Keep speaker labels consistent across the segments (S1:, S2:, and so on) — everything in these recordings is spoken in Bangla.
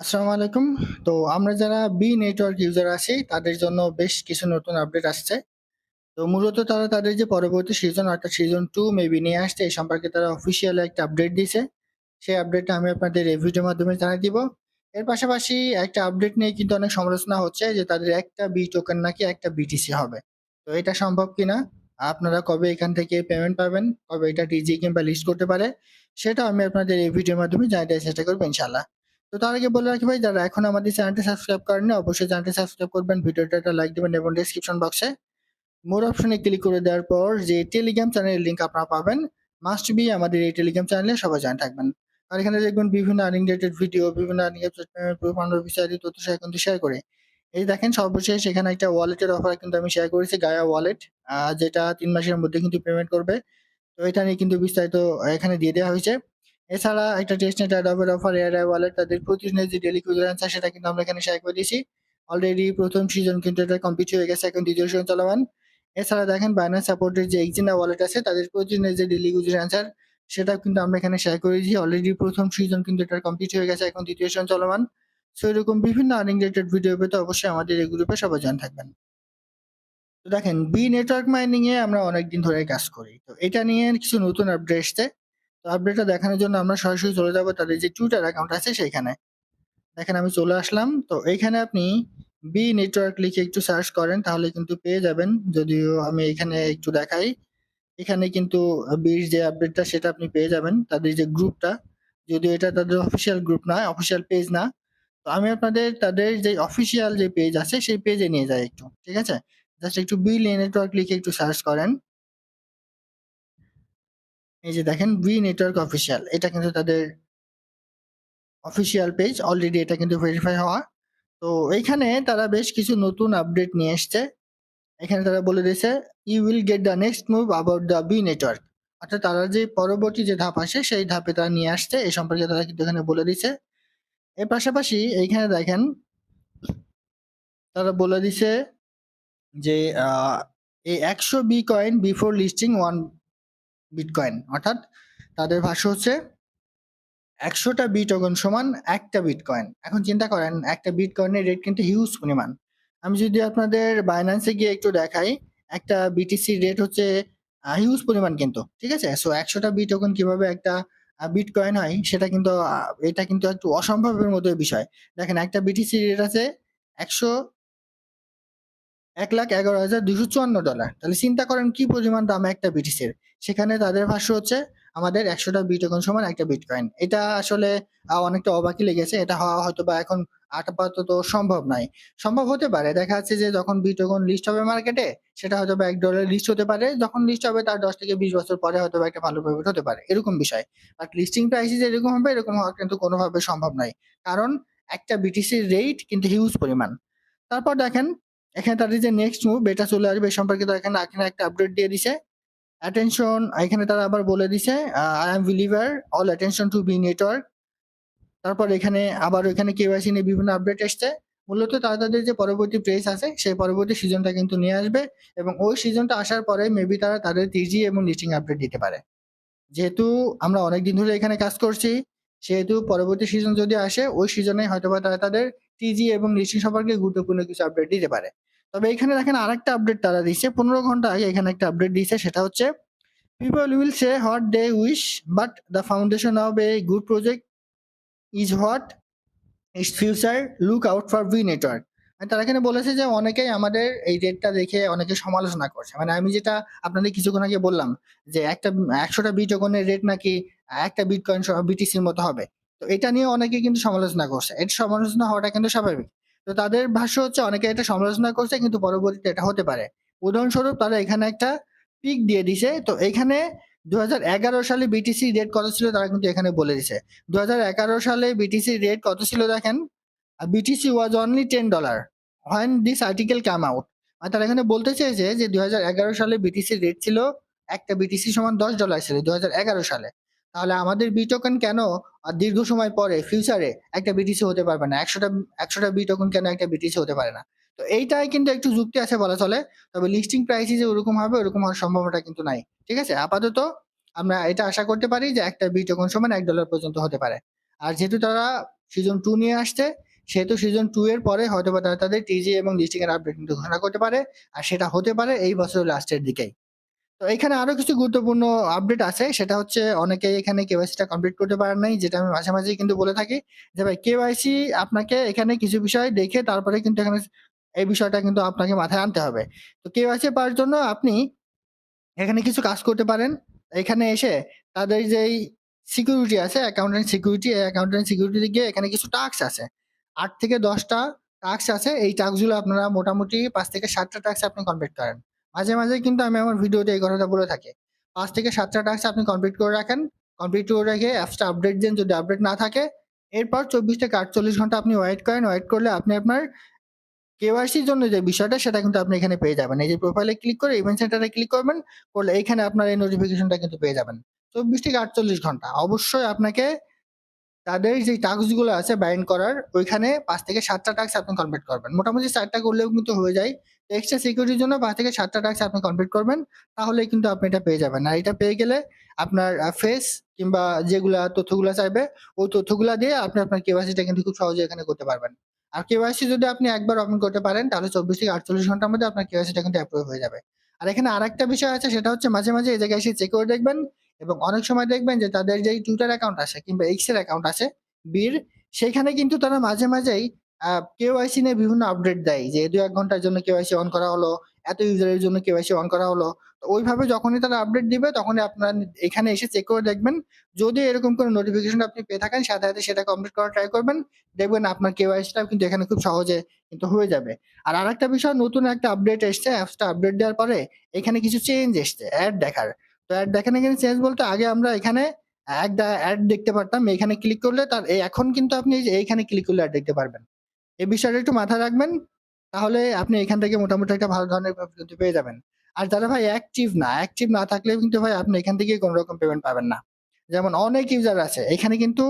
S1: আসসালামু আলাইকুম। তো আমরা যারা বি নেটওয়ার্ক ইউজার আছি, তাদের জন্য বেশ কিছু নতুন আপডেট আসছে। তো মূলত তারা তাদের যে পরবর্তী সিজন অর্থাৎ সিজন 2 মেবি নিয়ে আসছে, এই সম্পর্কে তারা অফিসিয়াল একটা আপডেট দিছে। সেই আপডেটটা আমি আপনাদের এই মাধ্যমে জানিয়ে দিব। এর পাশাপাশি একটা আপডেট নিয়ে কিন্তু অনেক সমালোচনা হচ্ছে যে তাদের একটা বি টোকেন নাকি একটা বিটিসি হবে। তো এটা সম্ভব কিনা? আপনারা কবে এখান থেকে পেমেন্ট পাবেন? কবে এটা টিজি কিংবা লিস্ট করতে পারে? সেটা আমি আপনাদের এই ভিডিওর মাধ্যমে জানিয়ে চেষ্টা করব, ইনশাআল্লাহ। তো তার আগে বলে রাখি ভাই যারা এখন আমাদের চ্যানেলটি সাবস্ক্রাইব করেননি অবশ্যই চ্যানেলটি সাবস্ক্রাইব করবেন, ভিডিওটা একটা লাইক দিবেন এবং ডেসক্রিপশন বক্সে মোর অপশনে ক্লিক করে দেওয়ার পর যে টেলিগ্রাম চ্যানেলের লিঙ্ক আপনারা পাবেন। মাস্ট বি আমাদের এই টেলিগ্রাম চ্যানেলে সবাই জয়েন থাকবেন। আর এখানে দেখবেন বিভিন্ন আর্নিং রিলেটেড ভিডিও বিভিন্ন আর্নিং বিস্তারিত তথ্য শেয়ার কিন্তু শেয়ার করে। এই দেখেন সর্বশেষ এখানে একটা ওয়ালেটের অফার কিন্তু আমি শেয়ার করেছি গায়া ওয়ালেট যেটা তিন মাসের মধ্যে কিন্তু পেমেন্ট করবে। তো এটা নিয়ে কিন্তু বিস্তারিত এখানে দিয়ে দেওয়া হয়েছে। এছাড়া একটা টেস্টনেট অ্যাডাবের অফার এয়ার ওয়ালেট তাদের প্রতিদিনের যে ডেলি কুইজার অ্যান্সার সেটা কিন্তু আমরা এখানে শেয়ার করে দিয়েছি। অলরেডি প্রথম সিজন কিন্তু এটা কমপ্লিট হয়ে গেছে, এখন দ্বিতীয় সিজন চলমান। এছাড়া দেখেন বাইন্যান্স সাপোর্টের যে এক্সিনা ওয়ালেট আছে, তাদের প্রতিদিনের যে ডেলি কুইজার অ্যান্সার সেটাও কিন্তু আমরা এখানে শেয়ার করে দিয়েছি। অলরেডি প্রথম সিজন কিন্তু এটা কমপ্লিট হয়ে গেছে, এখন দ্বিতীয় সিজন চলমান। সো এরকম বিভিন্ন আর্নিং রিলেটেড ভিডিও পেতে অবশ্যই আমাদের এই গ্রুপে সবাই জান থাকবেন। তো দেখেন বি নেটওয়ার্ক মাইনিং এ আমরা অনেকদিন ধরে কাজ করি। তো এটা নিয়ে কিছু নতুন আপডেট এসছে। তো আপডেটটা দেখানোর জন্য আমরা সরাসরি চলে যাব তাদের যে টুইটার অ্যাকাউন্ট আছে সেইখানে দেখেন আমি চলে আসলাম, তো এইখানে আপনি বি নেটওয়ার্ক লিখে একটু সার্চ করেন, তাহলে কিন্তু পেয়ে যাবেন। যদিও আমি এখানে একটু দেখাই, এখানে কিন্তু বির যে আপডেটটা সেটা আপনি পেয়ে যাবেন, তাদের যে গ্রুপটা যদিও এটা তাদের অফিসিয়াল গ্রুপ না অফিসিয়াল পেজ না। তো আমি আপনাদের তাদের যে অফিসিয়াল যে পেজ আছে, সেই পেজে নিয়ে যাই একটু, ঠিক আছে? জাস্ট একটু বি নেটওয়ার্ক লিখে একটু সার্চ করেন। এই যে দেখেন ভি নেটওয়ার্ক অফিসিয়াল এটা কিন্তু তাদের অফিসিয়াল পেজ অলরেডি এটা কিন্তু ভেরিফাই হওয়া। তো এইখানে তারা বেশ কিছু নতুন আপডেট নিয়ে এসছে। এখানে তারা বলে দিয়েছে you will get the next move about the Bee Network অর্থাৎ তারা যে পরবর্তী যে ধাপ আসে, সেই ধাপে তারা নিয়ে আসছে। এই সম্পর্কে তারা কিন্তু এখানে বলে দিছে এর পাশাপাশি এইখানে দেখেন, তারা বলে দিছে যে এই একশো Bee coin before listing one bitcoin অর্থাৎ তাদের ভাষ্য হচ্ছে একশোটা বিটকয়েন সমান একটা বিটকয়েন এখন চিন্তা করেন, একটা বিটকয়েনের রেট কিন্তু হিউজ পরিমাণ। আমি যদি আপনাদের বাইন্যান্সে গিয়ে একটু দেখাই, একটা বিটিসি রেট হচ্ছে হিউজ পরিমাণ কিন্তু, ঠিক আছে? সো একশোটা বিটকয়েন কীভাবে একটা বিটকয়েন হয়, সেটা কিন্তু এটা কিন্তু একটু অসম্ভবের মতো বিষয়। দেখেন, একটা বিটিসি রেট আছে একশো এক লাখ এগারো হাজার দুশো চুয়ান্ন ডলার তাহলে চিন্তা করেন কি পরিমাণ দাম একটা বিটিসির সেখানে তাদের ভাষ্য হচ্ছে, আমাদের একশোটা বিটকয়েন সমান একটা বিটকয়েন এটা আসলে অনেকটা অবাকি লেগেছে। এটা হওয়া হয়তো বা এখন আপাতত সম্ভব নয়। সম্ভব হতে পারে, দেখা যাচ্ছে যে যখন বিটকয়েন লিস্ট হবে মার্কেটে সেটা হয়তো বা এক ডলার লিস্ট হতে পারে। যখন লিস্ট হবে, তার দশ থেকে বিশ বছর পরে হয়তো বা একটা ভালো প্রফিট হতে পারে। এরকম বিষয়। বাট লিস্টিং প্রাইস যে এরকম হবে, এরকম হওয়া কিন্তু কোনোভাবে সম্ভব নয়। কারণ একটা বিটিসির রেট কিন্তু হিউজ পরিমাণ। তারপর দেখেন এখানে তাদের যে নেক্সট মুভ এটা চলে আসবে এই সম্পর্কে তারা এখানে এখানে একটা আপডেট দিয়ে দিছে। অ্যাটেনশন এখানে তারা আবার বলে দিছে I am believer all attention to Bee Network তারপর এখানে আবার এখানে কেওয়াইসি নিয়ে বিভিন্ন আপডেট এসছে। মূলত তারা তাদের যে পরবর্তী প্রেস আছে, সেই পরবর্তী সিজনটা কিন্তু নিয়ে আসবে এবং ওই সিজনটা আসার পরে মেবি তারা তাদের টিজি এবং লিস্টিং আপডেট দিতে পারে। যেহেতু আমরা অনেকদিন ধরে এখানে কাজ করছি সেহেতু পরবর্তী সিজন যদি আসে, ওই সিজনে হয়তো বা তারা তাদের টিজি এবং লিস্টিং সম্পর্কে গুরুত্বপূর্ণ কিছু আপডেট দিতে পারে। তবে এখানে দেখেন আরেকটা আপডেট তারা দিচ্ছে পনেরো ঘণ্টা আগে এখানে একটা আপডেট দিয়েছে, সেটা হচ্ছে people will say what they wish but the foundation of a good project is what is future look out for Bee Network তারা এখানে বলেছে যে অনেকেই আমাদের এই রেটটা দেখে অনেকে সমালোচনা করছে। মানে আমি যেটা আপনাদের কিছুক্ষণ আগে বললাম যে একটা, একশোটা বিটকয়েনের রেট নাকি একটা বিটকয়েন বিটিসির মতো হবে। তো এটা নিয়ে অনেকে কিন্তু সমালোচনা করছে। এটা সমালোচনা হওয়াটা কিন্তু স্বাভাবিক। তো তাদের ভাষ্য হচ্ছে, অনেকে এটা সমালোচনা করছে, কিন্তু পরবর্তীতে এটা হতে পারে। উদাহরণস্বরূপ, তারা এখানে একটা পিক দিয়ে দিছে। তো এখানে দুহাজার এগারো সালে বিটিসি রেট কত ছিল, তারা কিন্তু এখানে বলে দিছে। দু হাজার এগারো সালে বিটিসি রেট কত ছিল, দেখেন? BTC was only ten dollar when this article come out আর তারা এখানে বলতে চেয়েছে যে দুই হাজার এগারো সালে বিটিসি রেট ছিল, একটা বিটিসি সমান দশ ডলার ছিল দুই হাজার এগারো সালে। তাহলে আমাদের বিটোকেন কেন দীর্ঘ সময় পরে ফিউচারে একটা বিটিসি হতে পারবে না? একশোটা একশোটা বিটোকেন কেন একটা বিটিসি হতে পারে না? তো এইটাই কিন্তু একটু যুক্তি আছে বলা চলে। তবে লিস্টিং প্রাইসই যে ওরকম হবে, ওরকম হওয়ার সম্ভাবনা কিন্তু নাই। ঠিক আছে? আপাতত আমরা এটা আশা করতে পারি যে একটা বিটোকন সমান এক ডলার পর্যন্ত হতে পারে। আর যেহেতু তারা সিজন টু নিয়ে আসছে, সেহেতু সিজন টু এর পরে হয়তো বা তারা তাদের টিজি এবং লিস্টিং এর আপডেট কিন্তু ঘোষণা করতে পারে। আর সেটা হতে পারে এই বছরের লাস্টের দিকেই। তো এখানে আরও কিছু গুরুত্বপূর্ণ আপডেট আছে। সেটা হচ্ছে অনেকে এখানে কেওয়াইসিটা কমপ্লিট করতে পারেন নাই, যেটা আমি মাঝে মাঝে কিন্তু বলে থাকি যে, ভাই কেওয়াইসি আপনাকে এখানে কিছু বিষয় দেখে তারপরে কিন্তু এখানে এই বিষয়টা কিন্তু আপনাকে মাথায় আনতে হবে। তো কেওয়াইসি পাওয়ার জন্য আপনি এখানে কিছু কাজ করতে পারেন। এখানে এসে তাদের যেই সিকিউরিটি আছে অ্যাকাউন্টেন্ট সিকিউরিটি এই অ্যাকাউন্টেন্ট সিকিউরিটি গিয়ে এখানে কিছু টাস্ক আছে। আট থেকে দশটা টাস্ক আছে। এই টাস্কগুলো আপনারা মোটামুটি পাঁচ থেকে সাতটা টাস্ক আপনি কমপ্লিট করেন। মাঝে মাঝে কিন্তু আমি আমার ভিডিওতে এই কথাটা বলে থাকি। পাঁচ থেকে সাতটা টাস্ক আপনি কমপ্লিট করে রাখেন। কমপ্লিট করে রেখে অ্যাপসটা আপডেট দেন, যদি আপডেট না থাকে, এরপর চব্বিশ থেকে আটচল্লিশ ঘণ্টা আপনি ওয়েট করেন। ওয়েট করলে আপনি আপনার কেওয়াইসির জন্য যে বিষয়টা, সেটা কিন্তু আপনি এখানে পেয়ে যাবেন। এই যে প্রোফাইলে ক্লিক করে ইভেন্ট সেন্টারে ক্লিক করবেন, করলে এখানে আপনার এই নোটিফিকেশনটা কিন্তু পেয়ে যাবেন। চব্বিশ থেকে আটচল্লিশ ঘণ্টা, অবশ্যই আপনাকে তাদের যে টাস্কগুলো আছে বাইন্ড করার, ওইখানে পাঁচ থেকে সাতটা টাস্ক আপনি কমপ্লিট করবেন। মোটামুটি চারটা করলেও কিন্তু হয়ে যায়। এক্সট্রা সিকিউরিটির জন্য পাঁচ থেকে সাতটা টাস্ক আপনি কমপ্লিট করবেন তাহলে কিন্তু আপনি এটা পেয়ে যাবেন। আর এটা পেয়ে গেলে আপনার ফেস কিংবা যেগুলা তথ্যগুলো চাইবে, ওই তথ্যগুলো দিয়ে আপনি আপনার কেওয়াইসিটা কিন্তু খুব সহজে এখানে করতে পারবেন। আর কেওয়াইসি যদি আপনি একবার ওপেন করতে পারেন, তাহলে চব্বিশ থেকে আটচল্লিশ ঘণ্টার মধ্যে আপনার কেওয়াইসিটা কিন্তু অ্যাপ্রুভ হয়ে যাবে। আর এখানে আরেকটা বিষয় আছে, সেটা হচ্ছে মাঝে মাঝে এই জায়গায় এসে চেক করে দেখবেন এবং অনেক সময় দেখবেন যে তাদের যে টুইটার অ্যাকাউন্ট আছে কিংবা এক্সের অ্যাকাউন্ট আছে বীর সেখানে কিন্তু তারা মাঝে মাঝেই কেওয়াইসি নিয়ে বিভিন্ন আপডেট দেয় যে দু এক ঘণ্টার জন্য কেওয়াইসি অন করা হলো, এত ইউজারের জন্য কেওয়াইসি অন করা হলো। তো ওইভাবে যখনই তারা আপডেট দিবে, তখনই আপনারা এখানে এসে চেক করে দেখবেন। যদি এরকম কোনো নোটিফিকেশন আপনি পেয়ে থাকেন, সাথে সাথে সেটা কমপ্লিট করার ট্রাই করবেন। দেখবেন আপনার কেওয়াইসিটা কিন্তু এখানে খুব সহজে কিন্তু হয়ে যাবে। আর আরেকটা বিষয়, নতুন একটা আপডেট এসছে অ্যাপসটা আপডেট দেওয়ার পরে এখানে কিছু চেঞ্জ এসছে অ্যাড দেখার। অ্যাড দেখেন এখানে চেঞ্জ বলতে আগে আমরা এখানে একটা অ্যাড দেখতে পারতাম। এখানে ক্লিক করলে তার এখন কিন্তু আপনি এইখানে ক্লিক করলে অ্যাড দেখতে পারবেন। এই বিষয়টা একটু মাথায় রাখবেন, তাহলে আপনি এখান থেকে মোটামুটি একটা ভালো ধরনের কিন্তু পেয়ে যাবেন। আর যারা ভাই অ্যাক্টিভ না অ্যাক্টিভ না থাকলে কিন্তু ভাই আপনি এখান থেকে কোনো রকম পেমেন্ট পাবেন না। যেমন অনেক ইউজার আছে, এখানে কিন্তু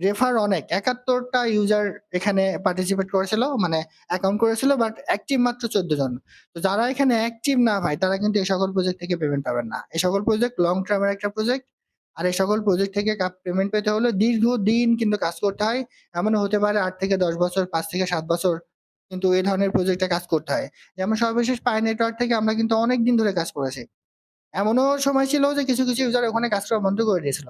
S1: রেফার অনেক। একাত্তরটা ইউজার এখানে পার্টিসিপেট করেছিল মানে অ্যাকাউন্ট করেছিল বাট অ্যাক্টিভ মাত্র চোদ্দ জন। তো যারা এখানে অ্যাক্টিভ না ভাই, তারা কিন্তু এই সকল প্রজেক্ট থেকে পেমেন্ট পাবেন না। এই সকল প্রজেক্ট লং টার্মের একটা প্রজেক্ট আর এই সকল প্রজেক্ট থেকে পেমেন্ট পেতে হলে দীর্ঘদিন কিন্তু কাজ করতে হয়। এমন হতে পারে আট থেকে দশ বছর, পাঁচ থেকে সাত বছর কিন্তু এই ধরনের প্রজেক্টে কাজ করতে হয়। যেমন সর্বশেষ পাই নেটওয়ার্ক থেকে আমরা কিন্তু অনেক দিন ধরে কাজ করেছি। এমনও সময় ছিল যে কিছু কিছু ইউজার ওখানে কাজ করা বন্ধ করে দিয়েছিল।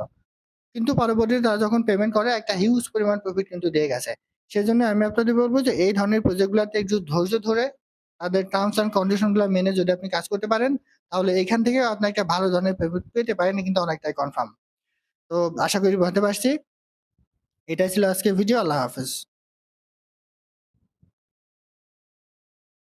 S1: কিন্তু পরবর্তীতে তারা যখন পেমেন্ট করে, একটা হিউজ পরিমাণ প্রফিট কিন্তু দিয়ে গেছে। সেজন্য আমি আপনাদের বলব যে, এই ধরনের প্রজেক্টগুলোতে একটু ধৈর্য ধরে তাদের টার্মস অ্যান্ড কন্ডিশনগুলো মেনে যদি আপনি কাজ করতে পারেন, তাহলে এখান থেকে আপনি একটা ভালো ধরনের প্রফিট পেতে পারেন কিন্তু অনেকটাই কনফার্ম তো আশা করি বুঝতে পারছি। এটাই ছিল আজকে ভিডিও আল্লাহ হাফেজ।